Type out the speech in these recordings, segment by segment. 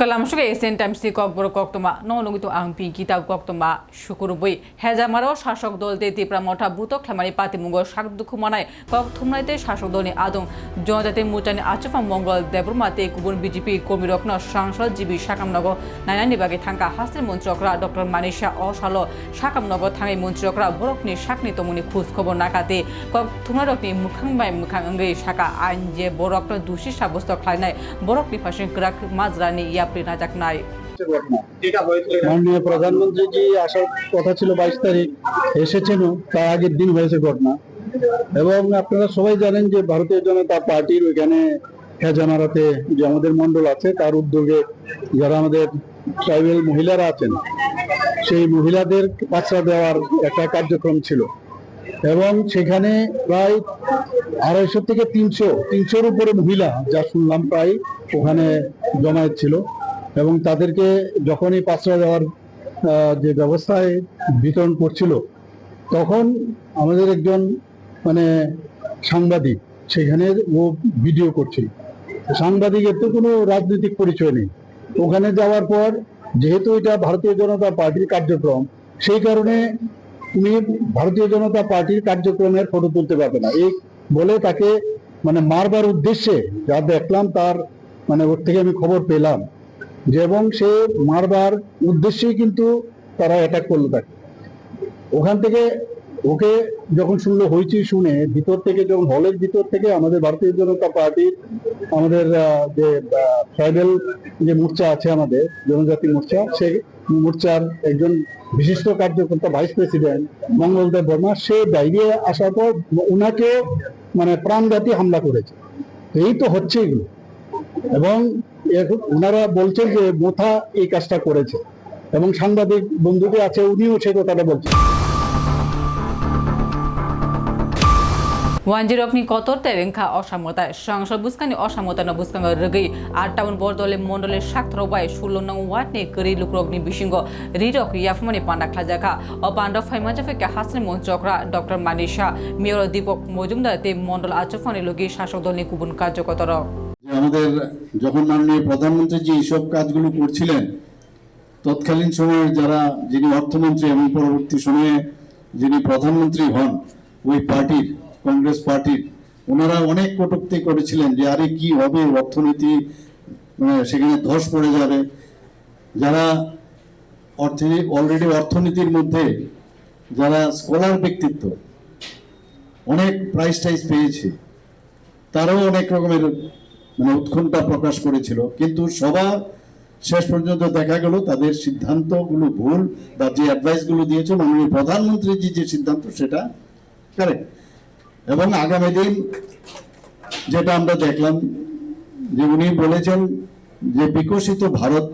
kalam suka SN Times টি কক বড় কক্তমা নলঙ্গিত আং পিঙ্কি তা কক্তমা শুকুরবই হেজামারও শাসক দল তে তিপ্রা মঠা বুত খ্লামারি পাতি মুঙ্গ শাক দুঃখ মানায় কক থুমনাইতে শাসক দলনি আদং জনজাতি মুচানি আচফা মঙ্গল দেবরমাতে গুবুন বিজেপি কর্মী রত্ন সাংসদ জিবি সাকামনগ নাইনানি বাগে থাঙ্কা হাস্তের মন্ত্রকরা ডক্টর মানিসা অসাল সাকামনগ থাঙাই মন্ত্রকরা বরকনি শাকনি তমুনি খোঁজ খবর নাকাতে কক থুমনারকনি মুখাং বাই মুখাং অঙ্গै শাখা আইন যে বরকন দোষী সাব্যস্ত খাইনায় বরকনি ফাঁসি গ্রাক মাজরানি ইয়াপ্রি ঘটনা যেটা হয়েছিল মাননীয় প্রধানমন্ত্রী জি আসার কথা ছিল বাইশ তারিখ এসেছেনও তার আগের দিন হয়েছে ঘটনা। এবং আপনারা সবাই জানেন যে ভারতীয় জনতা পার্টির ওইখানে হেজামারাতে যে আমাদের মন্ডল আছে তার উদ্যোগে যারা আমাদের ট্রাইবেল মহিলারা আছেন সেই মহিলাদের পাচরা দেওয়ার একটা কার্যক্রম ছিল। এবং সেখানে প্রায় আড়াইশো থেকে তিনশো তিনশোর উপরে মহিলা যা শুনলাম প্রায় ওখানে জমায়েত ছিল। এবং তাদেরকে যখনই পাচরা দেওয়ার যে ব্যবস্থায় বিতরণ করছিল, তখন আমাদের একজন মানে সাংবাদিক সেখানে ও ভিডিও করছিল। সাংবাদিকের তো কোনো রাজনৈতিক পরিচয় নেই। ওখানে যাওয়ার পর, যেহেতু এটা ভারতীয় জনতা পার্টির কার্যক্রম, সেই কারণে তুমি ভারতীয় জনতা পার্টির কার্যক্রমের ফটো তুলতে পারবে না। এই বলে তাকে মানে মারবার উদ্দেশ্যে যা দেখলাম তার মানে ওর থেকে আমি খবর পেলাম। এবং সে মারবার উদ্দেশ্যেই কিন্তু তারা অ্যাটাক করল তাকে। ওখান থেকে ওকে যখন শুনলো হইচি শুনে, ভিতর থেকে যখন হলের ভিতর থেকে আমাদের ভারতীয় জনতা পার্টির আমাদের যে ট্রাইবেল যে মোর্চা আছে আমাদের, জনজাতি মোর্চা সেই মোর্চার একজন বিশিষ্ট কার্যকর্তা ভাইস প্রেসিডেন্ট মঙ্গলদেব বর্মা, সে বাইরে আসার পর ওনাকে মানে প্রাণঘাতী হামলা করেছে। এই তো হচ্ছে এগুলো এবং ওনারা বলছেন যে মোথা এই কাজটা করেছে। এবং সাংবাদিক বন্ধুকে আছে, উনিও সে কথাটা বলছেন। অসামতা ন ষোলো নং করি রিরক ইয়াফমানি পান্ডা খাজাখা ও পান্ডা ফাইমাজাফেকে হাসনি মন্ত্রকরা ডক্টর মানিসা মেয়র দীপক মজুমদার তে মন্ডল আচফানি লগি শাসক দলনি কুবুন কার্যকতর। যে আমাদের যখন মাননীয় প্রধানমন্ত্রী যে এইসব কাজগুলো করছিলেন, তৎকালীন সময়ে যারা যিনি অর্থমন্ত্রী এবং পরবর্তী সময়ে যিনি প্রধানমন্ত্রী হন, ওই পার্টির, কংগ্রেস পার্টির, ওনারা অনেক কটুক্তি করেছিলেন যে আরে কি হবে, অর্থনীতি মানে সেখানে ধস পড়ে যাবে। যারা অর্থনীতি অলরেডি অর্থনীতির মধ্যে যারা স্কলার ব্যক্তিত্ব, অনেক প্রাইজ টাইজ পেয়েছে। তারাও অনেক রকমের মানে উৎকণ্ঠা প্রকাশ করেছিল। কিন্তু সবার শেষ পর্যন্ত দেখা গেল তাদের সিদ্ধান্তগুলো ভুল বা যে অ্যাডভাইসগুলো দিয়েছে মাননীয় প্রধানমন্ত্রী যে যে সিদ্ধান্ত, সেটা কারেক্ট এবং আগামী দিন যেটা আমরা দেখলাম, যে উনি বলেছেন যে বিকশিত ভারত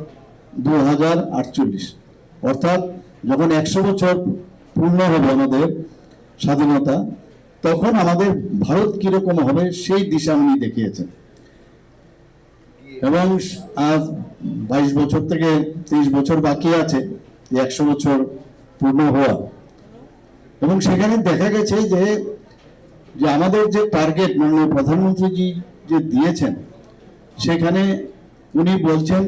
দু হাজার আটচল্লিশ, অর্থাৎ যখন একশো বছর পূর্ণ হবে আমাদের স্বাধীনতা, তখন আমাদের ভারত কীরকম হবে সেই দিশা উনি দেখিয়েছেন। এবং আজ বাইশ বছর থেকে তেইশ বছর বাকি আছে একশো বছর পূর্ণ হওয়া। এবং সেখানে দেখা গেছে যে যে আমাদের যে টার্গেট মাননীয় প্রধানমন্ত্রীজি যে দিয়েছেন, সেখানে উনি বলছেন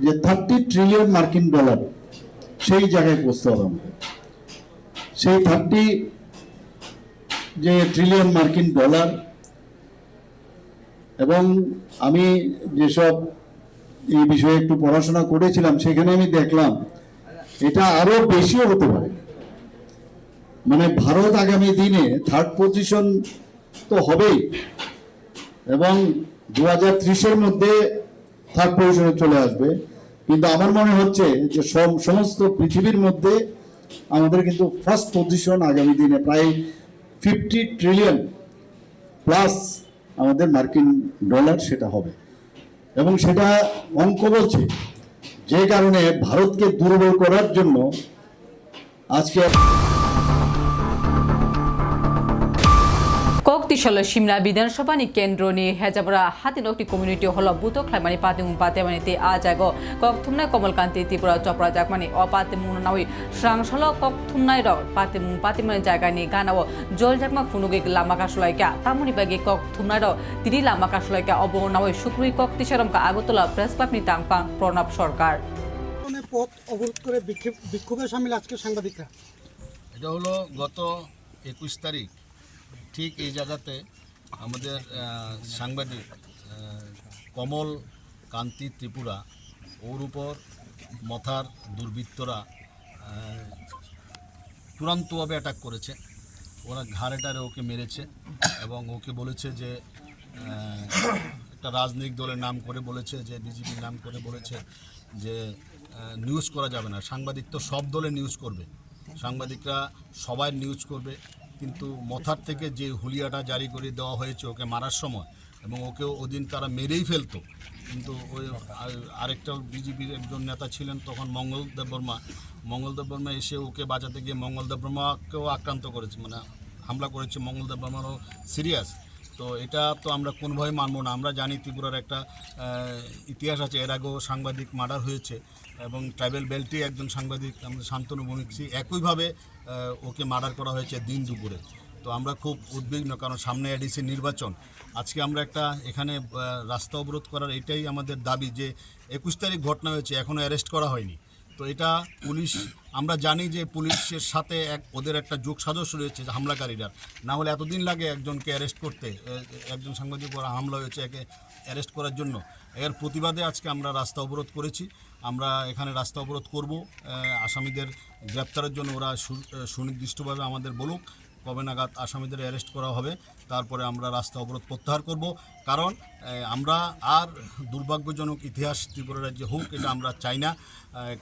যে থার্টি ট্রিলিয়ন মার্কিন ডলার সেই জায়গায় পৌঁছতে হবে সেই থার্টি যে ট্রিলিয়ন মার্কিন ডলার এবং আমি যেসব এই বিষয়ে একটু পড়াশোনা করেছিলাম, সেখানে আমি দেখলাম এটা আরও বেশিও হতে পারে। মানে ভারত আগামী দিনে থার্ড পজিশন তো হবেই এবং দু হাজার ত্রিশের মধ্যে থার্ড পজিশনে চলে আসবে। কিন্তু আমার মনে হচ্ছে যে সম- সমস্ত পৃথিবীর মধ্যে আমাদের কিন্তু ফার্স্ট পজিশন আগামী দিনে প্রায় ফিফটি ট্রিলিয়ন প্লাস আমাদের মার্কিন ডলার সেটা হবে। এবং সেটা অঙ্ক বলছে যে কারণে ভারতকে দুর্বল করার জন্য আজকে শক্তিশালী সিমলা বিধানসভানি কেন্দ্রনি হেজাবরা হাতিনকটি কমিউনিটি হল বুত খ্লাইমানি পাতিমুং পাতেমানিতে আজাগ। ককথুমনাই কমলকান্তি ত্রিপুরা চপরা জাকমানি অপাতিমুং নাওই। স্রাংসল ককথুমনাই র পাতিমুং পাতিমানি জায়গানি গানাও। জল জাকমা ফুনুগে লামা কাসলাইকা তামুনি বাগে ককথুমনাই র তিরি লামা কাসলাইকা অবনাওই শুক্রই কক্তিসারমকা আগতলা প্রেস ক্লাবনি তাংপাং প্রণব সরকার। পথ অবরোধ করে বিক্ষোভ- বিক্ষোভে সামিল আজকে সাংবাদিকরা। এটা হলো গত একুশ তারিখ। ঠিক এই জায়গাতে আমাদের সাংবাদিক কমল, কান্তি, ত্রিপুরা, ওর উপর মথার দুর্বৃত্তরা চূড়ান্তভাবে অ্যাটাক করেছে। ওরা ঘাড়ে ঘাড়েটারে ওকে মেরেছে এবং ওকে বলেছে যে একটা রাজনৈতিক দলের নাম করে বলেছে, যে বিজেপির নাম করে বলেছে যে নিউজ করা যাবে না। সাংবাদিক তো সব দলে নিউজ করবে। সাংবাদিকরা সবাই নিউজ করবে। কিন্তু মথার থেকে যে হুলিয়াটা জারি করে দেওয়া হয়েছে ওকে মারার সময় এবং ওকে ওদিন তারা মেরেই ফেলতো। কিন্তু ওই আরেকটা বিজেপির একজন নেতা ছিলেন তখন মঙ্গল দেববর্মা। মঙ্গল দেববর্মা এসে ওকে বাঁচাতে গিয়ে মঙ্গল দেববর্মাকেও আক্রান্ত করেছে মানে হামলা করেছে মঙ্গল দেববর্মারও সিরিয়াস। তো এটা তো আমরা কোনোভাবে মানবো না। আমরা জানি ত্রিপুরার একটা ইতিহাস আছে। এর আগেও সাংবাদিক মার্ডার হয়েছে। এবং ট্রাইবেল বেল্টে একজন সাংবাদিক আমাদের শান্তনু বণিকসি একইভাবে ওকে মার্ডার করা হয়েছে দিন দুপুরে। তো আমরা খুব উদ্বিগ্ন, কারণ সামনে এডিসি নির্বাচন। আজকে আমরা একটা এখানে রাস্তা অবরোধ করার এটাই আমাদের দাবি যে একুশ তারিখ ঘটনা হয়েছে এখনও অ্যারেস্ট করা হয়নি। তো এটা পুলিশ, আমরা জানি যে পুলিশের সাথে এক, ওদের একটা যোগ সাজস্য রয়েছে হামলাকারীরা। না হলে এতদিন লাগে একজনকে অ্যারেস্ট করতে একজন সাংবাদিক হামলা হয়েছে একে অ্যারেস্ট করার জন্য। এর প্রতিবাদে আজকে আমরা রাস্তা অবরোধ করেছি। আমরা এখানে রাস্তা অবরোধ করব। আসামিদের গ্রেপ্তারের জন্য ওরা সুনির্দিষ্টভাবে আমাদের বলুক কবে নাগাদ আসামিদের অ্যারেস্ট করা হবে। তারপরে আমরা রাস্তা অবরোধ প্রত্যাহার করব। কারণ আমরা আর দুর্ভাগ্যজনক ইতিহাস ত্রিপুরা রাজ্যে হোক, এটা আমরা চাই না।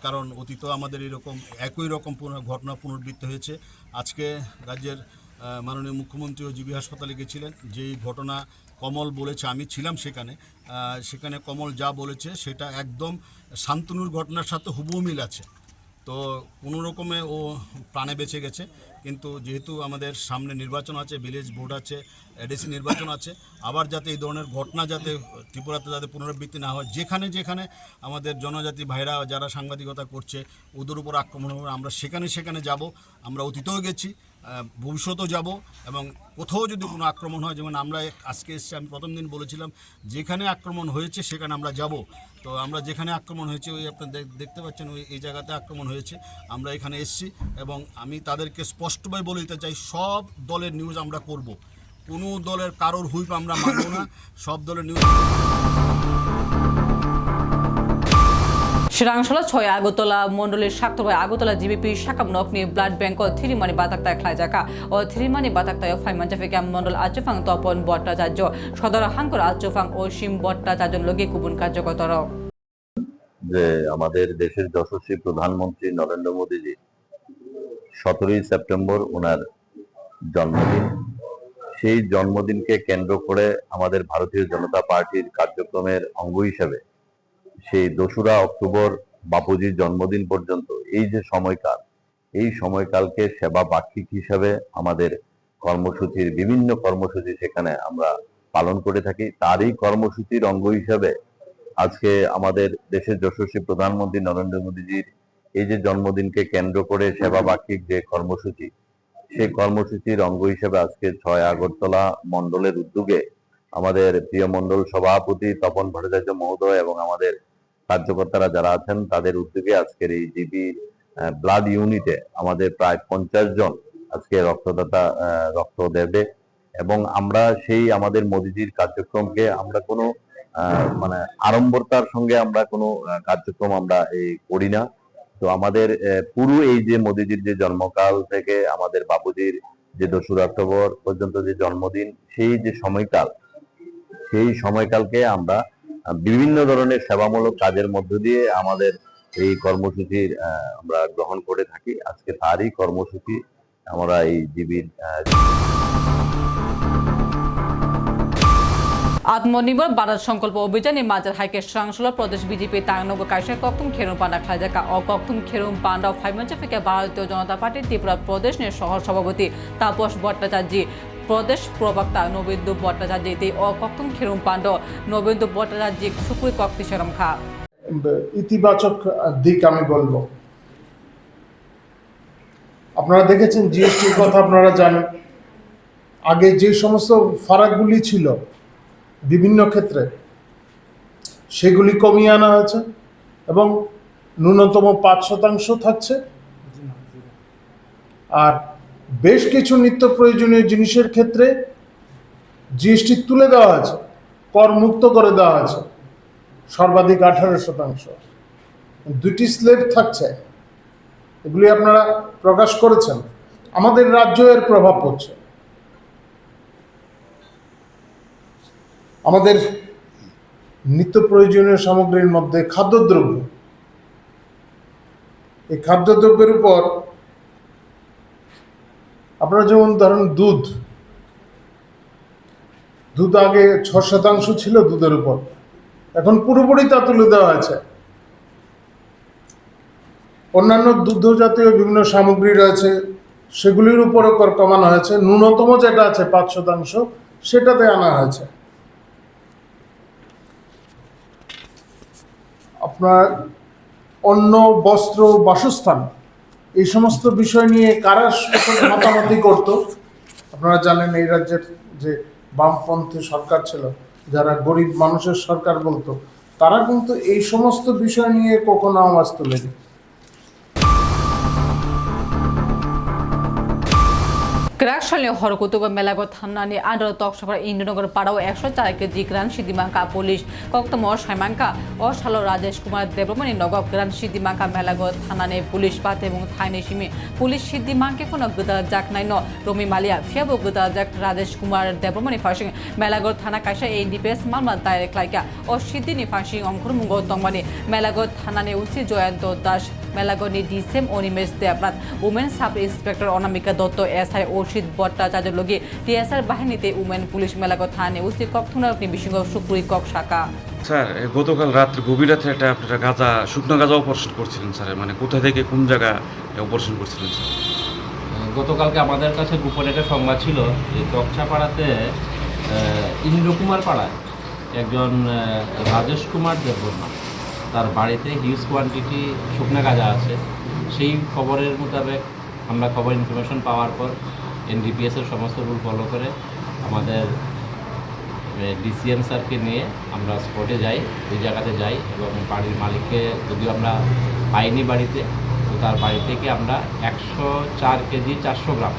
কারণ অতীত আমাদের এরকম একই রকম ঘটনা পুনরাবৃত্তি হয়েছে। আজকে রাজ্যের মাননীয় মুখ্যমন্ত্রীও জিবি হাসপাতালে গেছিলেন। যেই ঘটনা কমল বলেছে, আমি ছিলাম সেখানে সেখানে কমল যা বলেছে সেটা একদম শান্তনুর ঘটনার সাথে হুবহু মিল আছে। তো কোনো রকমে ও প্রাণে বেঁচে গেছে, কিন্তু যেহেতু আমাদের সামনে নির্বাচন আছে, ভিলেজ ভোট আছে, এডিসি নির্বাচন আছে, আবার যাতে এই ধরনের ঘটনা যাতে ত্রিপুরাতে যাতে পুনরাবৃত্তি না হয়, যেখানে যেখানে আমাদের জনজাতি ভাইরা যারা সাংবাদিকতা করছে, ওদের উপর আক্রমণ হবে, আমরা সেখানে সেখানে যাব, আমরা অতীতেও গেছি ভবিষ্যতেও যাব এবং কোথাও যদি কোনো আক্রমণ হয়, যেমন আমরা আজকে এসেছি, আমি প্রথম দিন বলেছিলাম, যেখানে আক্রমণ হয়েছে সেখানে আমরা যাব। তো আমরা যেখানে আক্রমণ হয়েছে, ওই আপনার দেখতে পাচ্ছেন, ওই, এই জায়গাতে আক্রমণ হয়েছে। আমরা এখানে এসেছি এবং আমি তাদেরকে স্পষ্টভাবে বলে দিতে চাই, সব দলের নিউজ আমরা করব। কোনো দলের কারোর হুইপ আমরা মানব না, সব দলের নিউজ শ্রীরাংশলা ছয় আগরতলা মন্ডলের স্বার্থবায় আগরতলা জিবিপি শাখাম নকনি ব্লাড ব্যাংক ও থ্রিমানি বাতাক্তায় খাইজাকা ও থ্রিমানি বাতাক্তায় ফাইমানজাফিকা মন্ডল আচফাং তপন ভট্টাচার্য, সদর হাঙ্কর আচফাং ও সিম ভট্টাচার্য লগে কুবুন কার্যকতর। যে আমাদের দেশের যশস্বী প্রধানমন্ত্রী নরেন্দ্র মোদীজি সতেরোই সেপ্টেম্বর ওনার জন্মদিন। সেই জন্মদিনকে কেন্দ্র করে আমাদের ভারতীয় জনতা পার্টির কার্যক্রমের অঙ্গ হিসেবে সেই দোসরা অক্টোবর বাপুজির জন্মদিন পর্যন্ত এই যে সময়কাল, এই সময়কালকে সেবা বার্ষিক হিসাবে আমাদের কর্মসূচির বিভিন্ন কর্মসূচি সেখানে আমরা পালন করে থাকি। তারই কর্মসূচির অঙ্গ হিসাবে আজকে আমাদের দেশের যশস্বী প্রধানমন্ত্রী নরেন্দ্র মোদীজির এই যে জন্মদিনকে কেন্দ্র করে সেবা বার্ষিক যে কর্মসূচি, সেই কর্মসূচির অঙ্গ হিসেবে আজকে ছয় আগরতলা মন্ডলের উদ্যোগে আমাদের প্রিয় মন্ডল সভাপতি তপন ভট্টাচার্য মহোদয় এবং আমাদের কার্যকর্তারা যারা আছেন, তাদের উদ্যোগে আজকের এই জিবি ব্লাড ইউনিটে আমাদের প্রায় পঞ্চাশ জন আজকে রক্তদাতা রক্ত দেবে এবং আমরা সেই আমাদের মোদিজির কার্যক্রমকে আমরা কোনো মানে আড়ম্বরতার সঙ্গে আমরা কোনো কার্যক্রম আমরা এই করি না। তো আমাদের পুরো এই যে মোদিজির যে জন্মকাল থেকে আমাদের বাবুজির যে দোসরা অক্টোবর পর্যন্ত যে জন্মদিন, সেই যে সময়কাল সেই সময়কালকে আমরা বিভিন্ন ধরনের সেবামূলক কাজের মধ্য দিয়ে আমাদের এই কর্মসূচির আমরা গ্রহণ করে থাকি। আজকে তারই কর্মসূচি আমরা এই জিবির আত্মনির্ভর ভারত সংকল্প অভিযানে মাজার হাইকে সাংসলা প্রদেশ বিজেপি তাংনব কাইসা কক্তুম খেরুম পান্ডা খাইজাকা ও কক্তুম খেরুম পান্ডা ফাইমাঞ্চাফিকা ভারতীয় জনতা পার্টি ত্রিপুরা প্রদেশ সহ সভাপতি তাপস ভট্টাচার্য। প্রদেশ প্রবক্তা নবেন্দু ভট্টাচার্য ও কক্তম খেরুম পাণ্ড। নবেন্দু ভট্টাচার্য সুকুই কক্তি সেরম খা। ইতিবাচক দিক আমি বলব। আপনারা দেখেছেন জিএসটির কথা, আপনারা জানেন। আগে যে সমস্ত ফারাকগুলি ছিল, বিভিন্ন ক্ষেত্রে, সেগুলি কমিয়ে আনা হয়েছে এবং ন্যূনতম পাঁচ শতাংশ থাকছে। আর বেশ কিছু নিত্য প্রয়োজনীয় জিনিসের ক্ষেত্রে জিএসটি তুলে দেওয়া আছে, কর মুক্ত করে দেওয়া আছে, সর্বাধিক আঠারো শতাংশ। দুটি স্লেব থাকছে, এগুলি আপনারা প্রকাশ করেছেন। আমাদের রাজ্য এর প্রভাব পড়ছে। আমাদের নিত্য প্রয়োজনীয় সামগ্রীর মধ্যে খাদ্যদ্রব্য, এই খাদ্যদ্রব্যের উপর আপনারা যেমন ধরেন দুধ দুধ আগে ছ শতাংশ ছিল দুধের উপর। এখন পুরোপুরি তা তুলে দেওয়া আছে অন্যান্য দুগ্ধ জাতীয় বিভিন্ন সামগ্রী রয়েছে, সেগুলির উপরও কর কমানো হয়েছে। ন্যূনতম যেটা আছে পাঁচ শতাংশ, সেটাতে আনা হয়েছে। আপনার অন্য বস্ত্র, বাসস্থান এই সমস্ত বিষয় নিয়ে কারা মাতামাতি করত? আপনারা জানেন এই রাজ্যের যে বামপন্থী সরকার ছিল, যারা গরিব মানুষের সরকার বলতো, তারা কিন্তু এই সমস্ত বিষয় নিয়ে কখনো আওয়াজ তোলেনি। ক্রাকশালী হরকুতুগ মেলাগো থান্নানি আন্ডার তকসফার ইন্দ্রনগর পাড়াও একশো চার কেজি গ্রান সিদ্ধিমাঙ্কা পুলিশ কক্তম সাইমাঙ্কা ও সালো রাজেশ কুমার দেবমণি নগর গ্রান সিদ্ধিমাঙ্কা মেলাগো থানানি পুলিশ পাতে এবং থাইনে সিমি পুলিশ সিদ্ধিমাঙ্কে কোনো গোদা জাক নাইন রমি মালিয়া ফিয়াবো গোদা জাক রাজেশ কুমার দেবমণি ফাঁসিং মেলাগর থানা কাইসা এই ডিপিএস মামলা দায়ের ক্লাইকা ও সিদ্ধিনি ফাঁসিং অঙ্কুরমুঙ্গ তংমানি মেলাগর থানানি উসি জয়ন্ত দাস মেলাগনি ডিসেম Animesh Debnath women sub inspector Anamika Datta SI Arshit Bhattacharya লগে টিএসআর বাহিনীতে উমেন পুলিশ মেলাগত থানে উসি ককথুনার বিসঙ্গ সুপুরি কক শাখা। স্যার গতকাল রাত্রে গভীর রাত্রে একটা আপনারা গাঁজা শুকনো গাঁজা অপারেশন করছিলেন স্যার। মানে কোথা থেকে কোন জায়গা অপারেশন করছিলেন স্যার? গতকালকে আমাদের কাছে গোপনে একটা সংবাদ ছিল যে তকছাপাড়াতে আহ, ইন্দ্রকুমার পাড়ায় একজন রাজেশ কুমার দেববর্মা তার বাড়িতে হিউজ কোয়ান্টিটি শুকনা গাঁজা আছে। সেই খবরের মোতাবেক আমরা খবর ইনফরমেশন পাওয়ার পর এনডিপিএসের সমস্ত রুল ফলো করে আমাদের ডিসিএম স্যারকে নিয়ে আমরা স্পটে যাই ওই জায়গাতে যাই এবং বাড়ির মালিককে যদিও আমরা পাইনি বাড়িতে, তো তার বাড়ি থেকে আমরা একশো চার কেজি চারশো গ্রাম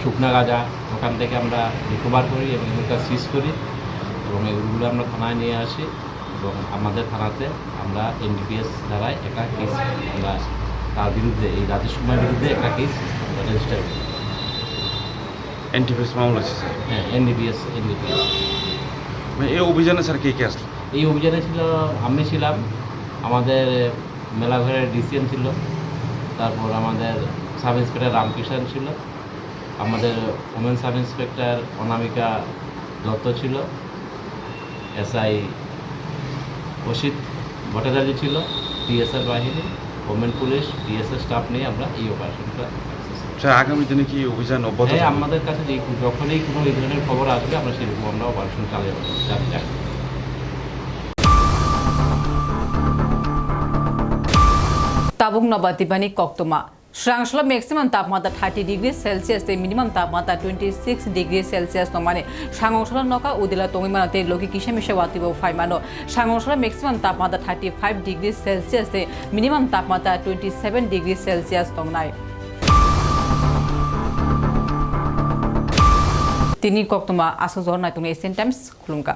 শুকনা গাঁজা ওখান থেকে আমরা রিকভার করি এবং এগুলোকে সিজ করি এবং এগুলো আমরা থানায় নিয়ে আসি। এবং আমাদের থানাতে আমরা এনডিপিএস দ্বারায় একটা কেস আমরা তার বিরুদ্ধে এই রাজেশ কুমারের বিরুদ্ধে একটা কেস রেজিস্টার করি এনটিপিএস মামলা আছে স্যার? হ্যাঁ এনডিপিএস এনডিপিএস মানে এই অভিযানে স্যার কে কে আসলো? এই অভিযানে ছিল আমি ছিলাম আমাদের মেলাঘরের ডিসিএম ছিল তারপর আমাদের সাব ইন্সপেক্টর রামকৃষ্ণ ছিল আমাদের women sub inspector Anamika Datta ছিল এসআই অসিত ভট্টাচার্য ছিল টিএসআর বাহিনী ওমেন পুলিশ টিএসআর স্টাফ নিয়ে আমরা এই অপারেশনটা স্যার আগামী দিনে কি অভিযান অব্যাহত হ্যাঁ আমাদের কাছে যে যখনই কোনো এই ধরনের খবর আসবে আমরা সেরকম আমরা অপারেশন চালিয়ে যাব তাবুং নবাতিবানি কক্তমা। শ্রাংশলা ম্যাক্সিমাম তাপমাত্রা থার্টি ডিগ্রি সেলসিয়াস তে মিনিমাম তাপমাত্রা টুয়েন্টি সিক্স ডিগ্রি সেলসিয়াস নমানে সাংশলা নকা উদিলা তমিমানতে লোকি কিসে মিশে ওয়াতিব ফাইমানো? সাংশলা ম্যাক্সিমাম তাপমাত্রা থার্টি ফাইভ ডিগ্রি সেলসিয়াস তে মিনিমাম তাপমাত্রা টুয়েন্টি সেভেন ডিগ্রি সেলসিয়াস তংনায় তিনি কক্তমা, আসো জহর নাইতুং এশিয়ান টাইমস খুলুমকা